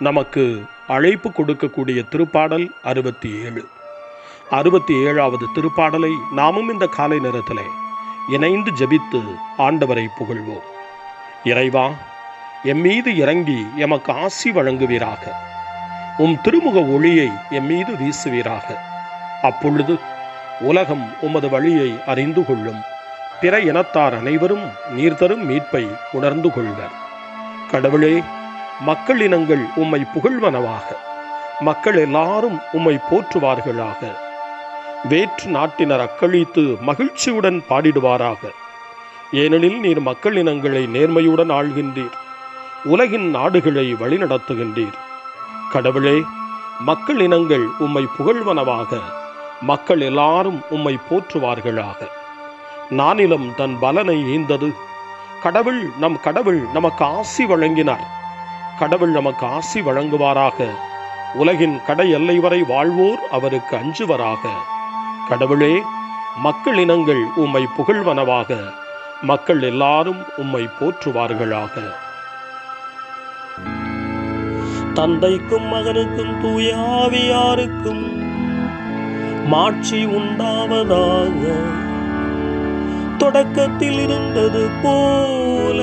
நமக்கு அழைப்பு கொடுக்கக்கூடிய திருப்பாடல் அறுபத்தி ஏழு அறுபத்தி ஏழாவது திருப்பாடலை நாமும் இந்த காலை நேரத்தில் இணைந்து ஜபித்து ஆண்டவரை புகழ்வோம். இறைவா எம் மீது இறங்கி எமக்கு ஆசி வழங்குவீராக. உம் திருமுக ஒளியை எம் மீது வீசுவீராக. அப்பொழுது உலகம் உமது வழியை அறிந்து கொள்ளும். பிற இனத்தார் அனைவரும் நீர் தரும் மீட்பை உணர்ந்து கொள்வர். கடவுளே மக்கள் இனங்கள் உம்மை புகழ்வனவாக. மக்கள் எல்லாரும் உம்மை போற்றுவார்களாக. வேற்று நாட்டினர் அக்களித்து மகிழ்ச்சியுடன் பாடிடுவாராக. ஏனெனில் நீர் மக்கள் இனங்களை நேர்மையுடன் ஆள்கின்றீர். உலகின் நாடுகளை வழிநடத்துகின்றீர். கடவுளே மக்கள் இனங்கள் உம்மை புகழ்வனவாக. மக்கள் எல்லாரும் உம்மை போற்றுவார்களாக. நானிலம் தன் பலனை ஈந்தது. கடவுள் நம் கடவுள் நமக்கு ஆசி வழங்கினார். கடவுள் நமக்கு ஆசி வழங்குவாராக. உலகின் கடை எல்லை வரை வாழ்வோர் அவருக்கு அஞ்சுவராக. கடவுளே மக்கள் இனங்கள் உம்மை புகழ்வனவாக. மக்கள் எல்லாரும் உம்மை போற்றுவார்களாக. தந்தைக்கும் மகனுக்கும் தூயாவியாருக்கும் மாட்சி உண்டாவதாக. தொடக்கத்தில் இருந்தது போல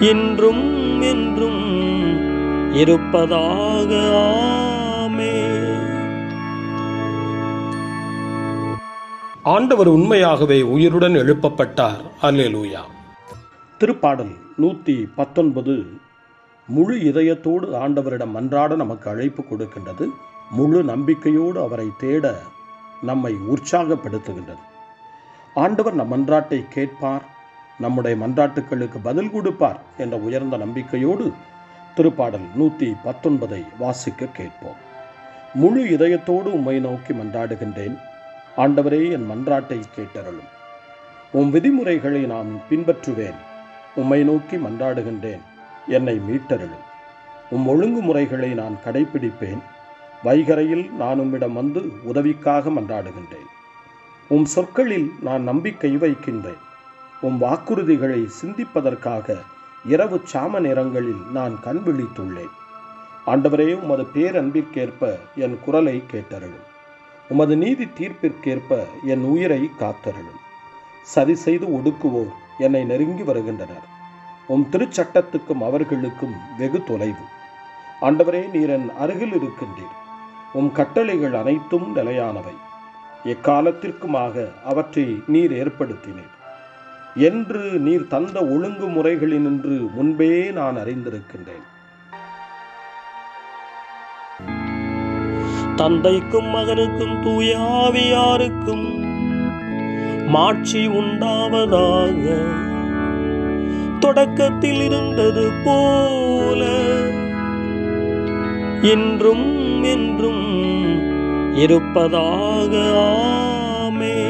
இன்றும் என்றும் இருப்பதாக ஆமே ஆண்டவர் உண்மையாகவே உயிருடன் எழுப்பப்பட்டார். அல்லேலூயா. திருப்பாடல் நூற்றி பத்தொன்பது. முழு இதயத்தோடு ஆண்டவரிடம் மன்றாட நமக்கு அழைப்பு கொடுக்கின்றது. முழு நம்பிக்கையோடு அவரை தேட நம்மை உற்சாகப்படுத்துகின்றது. ஆண்டவர் நம் மன்றாட்டை கேட்பார். நம்முடைய மன்றாட்டுக்களுக்கு பதில் கொடுப்பார் என்ற உயர்ந்த நம்பிக்கையோடு திருப்பாடல் நூற்றி பத்தொன்பதை வாசிக்க கேட்போம். முழு இதயத்தோடு உம்மை நோக்கி மன்றாடுகின்றேன். ஆண்டவரே என் மன்றாட்டை கேட்டருளும். உம் விதிமுறைகளை நான் பின்பற்றுவேன். உம்மை நோக்கி மன்றாடுகின்றேன். என்னை மீட்டருளும். உம் ஒழுங்குமுறைகளை நான் கடைப்பிடிப்பேன். வைகரையில் நான் உம்மிடம் வந்து உதவிக்காக மன்றாடுகின்றேன். உம் சொற்களில் நான் நம்பிக்கை வைக்கின்றேன். உம் வாக்குறுதிகளை சிந்திப்பதற்காக இரவு சாம நேரங்களில் நான் கண் விழித்துள்ளேன். ஆண்டவரே உமது பேரன்பிற்கேற்ப என் குரலை கேட்டருளும். உமது நீதி தீர்ப்பிற்கேற்ப என் உயிரை காத்தருளும். சரி செய்து ஒடுக்குவோர் என்னை நெருங்கி வருகின்றனர். உம் திருச்சட்டத்துக்கும் அவர்களுக்கும் வெகு தொலைவு. ஆண்டவரே நீர் என் அருகில் இருக்கின்றீர். உம் கட்டளைகள் அனைத்தும் நிலையானவை. எக்காலத்திற்குமாக அவற்றை நீர் ஏற்படுத்தினீர். என்று நீர் தந்த ஒழுங்கு முறைகளினின்று முன்பே நான் அறிந்திருக்கின்றேன். தந்தைக்கும் மகனுக்கும் தூயாவியாருக்கும் மாட்சி உண்டாவதாக தொடக்கத்தில் இருந்தது போல இன்றும் என்றும் இருப்பதாக. ஆமே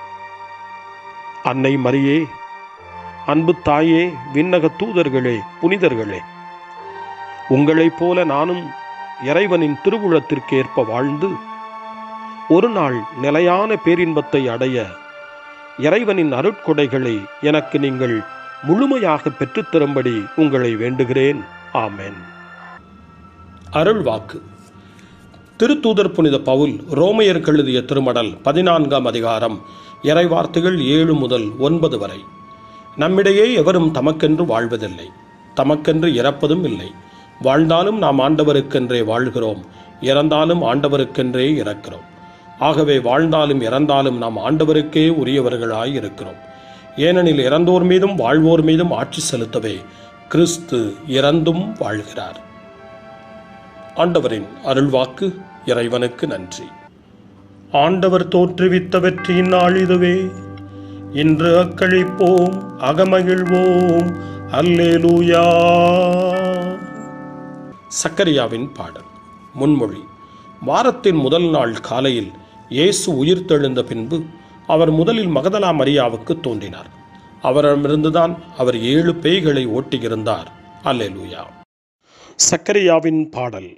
அன்னை மரியே அன்பு தாயே விண்ணக தூதர்களே புனிதர்களே உங்களைப் போல நானும் இறைவனின் திருவுளத்திற்கு ஏற்ப வாழ்ந்து ஒரு நாள் நிலையான பேரின்பத்தை அடைய இறைவனின் அருட்கொடைகளை எனக்கு நீங்கள் முழுமையாக பெற்றுத்தரும்படி உங்களை வேண்டுகிறேன். ஆமேன். அருள் வாக்கு திருத்தூதர் புனித பவுல் ரோமையர் எழுதிய திருமடல் பதினான்காம் அதிகாரம் இறைவார்த்தைகள் ஏழு முதல் ஒன்பது வரை. நம்மிடையே எவரும் தமக்கென்று வாழ்வதில்லை. தமக்கென்று இறப்பதும் இல்லை. வாழ்ந்தாலும் நாம் ஆண்டவருக்கென்றே வாழ்கிறோம். இறந்தாலும் ஆண்டவருக்கென்றே இறக்கிறோம். ஆகவே வாழ்ந்தாலும் இறந்தாலும் நாம் ஆண்டவருக்கே உரியவர்களாய் இருக்கிறோம். ஏனெனில் இறந்தோர் மீதும் வாழ்வோர் மீதும் ஆட்சி செலுத்தவே கிறிஸ்து இறந்தும் வாழ்கிறார். ஆண்டவரின் அருள்வாக்கு இறைவனுக்கு நன்றி. ஆண்டவர் தோற்றுவித்த வெற்றியின் நாள் இதுவே இன்று அக்களிப்போம் அகமகிழ்வோம். அல்லேலூயா. சக்கரியாவின் பாடல் முன்மொழி. வாரத்தின் முதல் நாள் காலையில் இயேசு உயிர்த்தெழுந்த பின்பு அவர் முதலில் மகதலா மரியாவுக்கு தோன்றினார். அவரிடமிருந்துதான் அவர் ஏழு பேய்களை ஓட்டியிருந்தார். அல்லேலூயா. சக்கரியாவின் பாடல்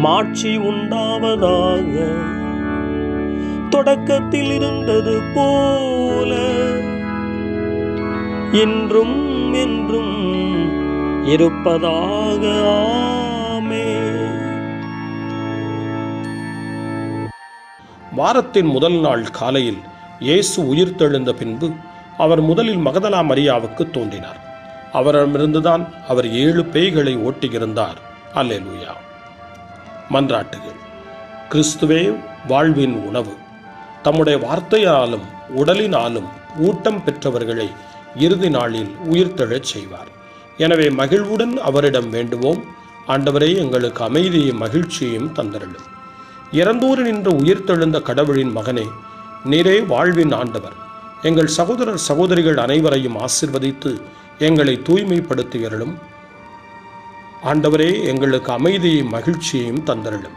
மாட்சி உண்டாவதாக. தொடக்கத்தில் இருந்தது போல இன்றும் என்றும் இருப்பதாக. ஆமே. வாரத்தின் முதல் நாள் காலையில் இயேசு உயிர்த்தெழுந்த பின்பு அவர் முதலில் மகதலா மரியாவுக்கு தோன்றினார். அவரிடமிருந்துதான் அவர் ஏழு பேய்களை ஓட்டியிருந்தார். அல்லேலூயா. மன்றாட்டுகள். கிறிஸ்துவே வாழ்வின் உணவு. தம்முடைய வார்த்தையாலும் உடலினாலும் ஊட்டம் பெற்றவர்களை இறுதி நாளில் உயிர்த்தெழச் செய்வார். எனவே மகிழ்வுடன் அவரிடம் வேண்டுவோம். ஆண்டவரே எங்களுக்கு அமைதியும் மகிழ்ச்சியையும் தந்தருளும். இறந்தோர் நின்று உயிர்த்தெழுந்த கடவுளின் மகனே நீரே வாழ்வின் ஆண்டவர். எங்கள் சகோதரர் சகோதரிகள் அனைவரையும் ஆசிர்வதித்து எங்களை தூய்மைப்படுத்துகிறளும் ஆண்டவரே எங்களுக்கு அமைதியும் மகிழ்ச்சியையும் தந்தருளும்.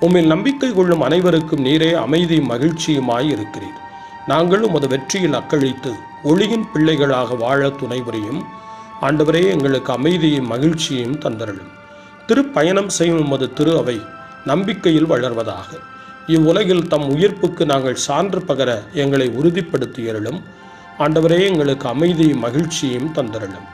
உம்மில் நம்பிக்கை கொள்ளும் அனைவருக்கும் நீரே அமைதியும் மகிழ்ச்சியுமாய் இருக்கிறீர். நாங்கள் உமது வெற்றியில் அக்களித்து ஒளியின் பிள்ளைகளாக வாழ துணை புரியும் ஆண்டவரே எங்களுக்கு அமைதியும் மகிழ்ச்சியையும் தந்தருளும். திருப்பயணம் செய்யும் உமது திரு அவை நம்பிக்கையில் வளர்வதாக. இவ்வுலகில் தம் உயிர்ப்புக்கு நாங்கள் சான்று பகர எங்களை உறுதிப்படுத்தியருளும். ஆண்டவரே எங்களுக்கு அமைதியும் மகிழ்ச்சியையும் தந்தருளும்.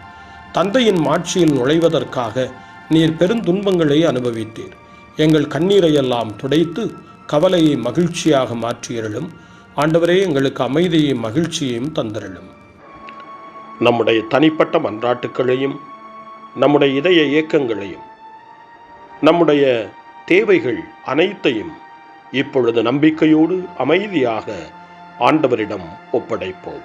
தந்தையின் மாட்சியில் நுழைவதற்காக நீர் பெருந்துன்பங்களை அனுபவித்தீர். எங்கள் கண்ணீரையெல்லாம் துடைத்து கவலையை மகிழ்ச்சியாக மாற்றியருளும். ஆண்டவரே எங்களுக்கு அமைதியையும் மகிழ்ச்சியையும் தந்தருளும். நம்முடைய தனிப்பட்ட மன்றாட்டுக்களையும் நம்முடைய இதய இயக்கங்களையும் நம்முடைய தேவைகள் அனைத்தையும் இப்பொழுது நம்பிக்கையோடு அமைதியாக ஆண்டவரிடம் ஒப்படைப்போம்.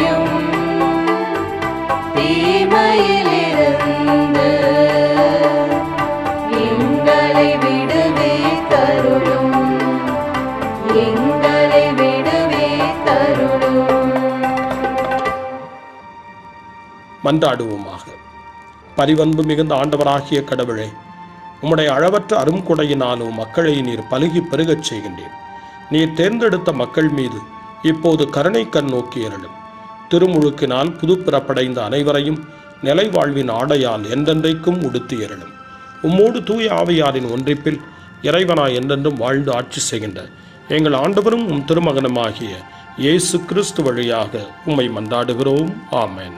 மன்றாடுவோமாக. பரிவன்பு மிகுந்த ஆண்டவராகிய கடவுளே உம்முடைய அளவற்ற அரும்கொடையினாலும் மக்களை நீர் பழுகி பெருகச் செய்கின்றேன் நீர் தேர்ந்தெடுத்த மக்கள் மீது இப்போது கருணை கண் நோக்கி அருளும் திருமுழுக்கினால் புதுப்பிறப்படைந்த அனைவரையும் நிலை வாழ்வின் ஆடையால் என்றென்றைக்கும் உடுத்தி அருளும் உம்மோடு தூய ஆவையாரின் ஒன்றிப்பில் இறைவனாய் என்றென்றும் வாழ்ந்து ஆட்சி செய்கின்ற எங்கள் ஆண்டவரும் உம் திருமகனுமாகிய இயேசு கிறிஸ்து வழியாக உம்மை மன்றாடுகிறோம். ஆமேன்.